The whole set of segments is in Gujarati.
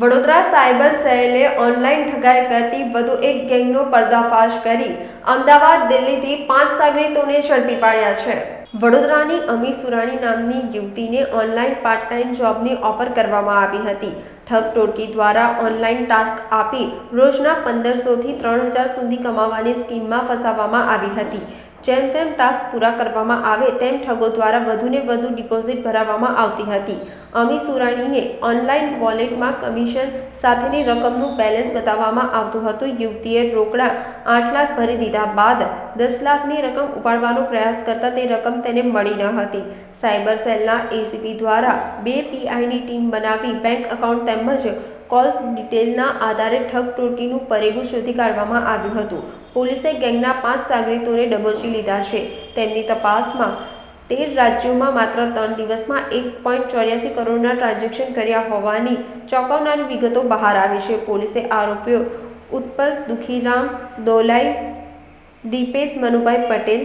વડોદરા સાયબર સેલે ઓનલાઈન ઠગાઈ કરતી વધુ એક ગેંગનો પર્દાફાશ કરી અમદાવાદ, દિલ્હીથી પાંચ સાગરીતોને ઝડપી પાડ્યા છે. વડોદરાની અમી સુરાણી નામની યુવતીને ઓનલાઈન પાર્ટ ટાઈમ જોબની ઓફર કરવામાં આવી હતી. ઠગ ટોળકી દ્વારા ઓનલાઈન ટાસ્ક આપી રોજના પંદરસોથી ત્રણ હજાર સુધી કમાવાની સ્કીમમાં ફસાવવામાં આવી હતી. જેમ જેમ ટાસ્ક પૂરા કરવામાં આવે, તેમ ઠગો દ્વારા વધુને વધુ ડિપોઝિટ ભરાવવામાં આવતી હતી. અમી સુરાણીને ઓનલાઈન વોલેટમાં કમિશન સાથેની રકમનું બેલેન્સ બતાવવામાં આવતું હતું. યુવતીએ રોકડા આઠ લાખ ભરી દીધા બાદ દસ લાખની રકમ ઉપાડવાનો પ્રયાસ કરતા તે રકમ તેને મળી ન હતી. સાયબર સેલના એસીપી દ્વારા બે પીઆઈની ટીમ બનાવી બેંક એકાઉન્ટ તેમજ કોલ્સ ડિટેલના આધારે ઠગ ટોળકીનું પરેગું શોધી કાઢવામાં આવ્યું હતું. પોલીસે ગેંગના પાંચ સાગરીતોને ડબોચી લીધા છે. તેમની તપાસમાં તેર રાજ્યોમાં માત્ર ત્રણ દિવસમાં એક પોઈન્ટ ચોર્યાસી કરોડના ટ્રાન્ઝેક્શન કર્યા હોવાની ચોંકાવનારી વિગતો બહાર આવી છે. પોલીસે આરોપીઓ ઉત્પલ દુખીરામ, દોલાઈ, દીપેશ મનુભાઈ પટેલ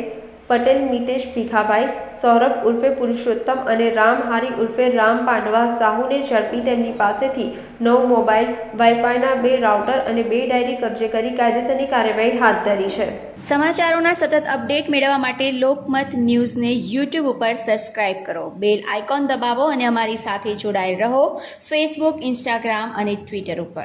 પટેલ મિતેશ ભીખાભાઈ, સૌરભ ઉર્ફે પુરુષોત્તમ અને રામહારી ઉર્ફે રામ પાંડવા સાહુને ઝડપી તેમની પાસેથી નવ મોબાઈલ, વાઈફાઈના બે રાઉટર અને બે ડાયરી કબજે કરી કાયદેસરની કાર્યવાહી હાથ ધરી છે. સમાચારોના સતત અપડેટ મેળવવા માટે લોકમત ન્યૂઝને યુટ્યુબ ઉપર સબસ્ક્રાઇબ કરો. બેલ આઇકોન દબાવો અને અમારી સાથે જોડાયેલ રહો. ફેસબુક, ઇન્સ્ટાગ્રામ અને ટ્વિટર ઉપર.